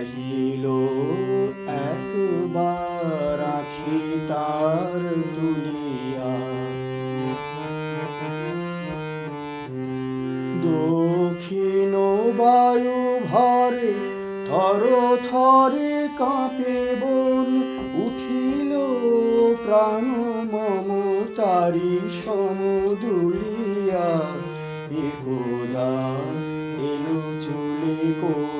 চাহিল একবার আখি তার তুলিয়া। দক্ষিণ বায়ু ভরে থর থরে কাঁপে বন, উঠিল প্রাণ মমতারি সমদুলিয়া। একদা এলো চলে কোন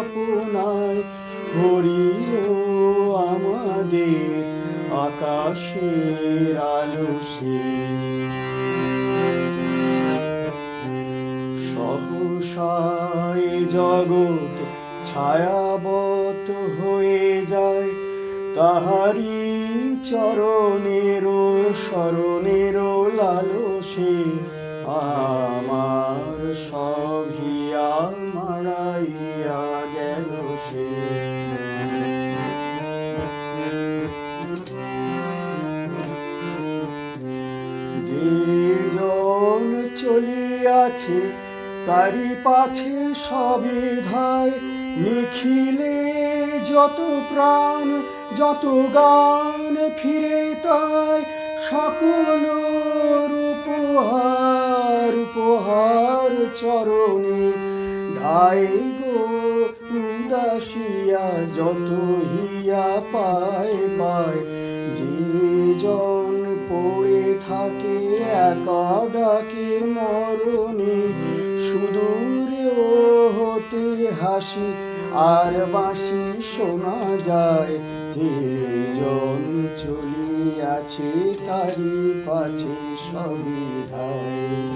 আপনায় হরিল আমাদের আকাশের আলো সে। সহসায় জগৎ ছায়াবত হয়ে যায় তাহারি চরণের স্মরণের লালসে আমার সভিয়া যে জন চলিয়াছে তারি পাছে সবিধায় নিখিলে যত প্রাণ, যত গান ফিরে তাই সকল উপহার উপহার চরণে ধাই গো উদাসিয়া, যত হিয়া পায় পায়। যে জন পড়ে থাকে, একা ডাকে মরণে। সুদূরে ও হতে হাসি, আর বাঁশি শোনা যায়। যে জন চলিয়াছে তারি পাছে সবিধায়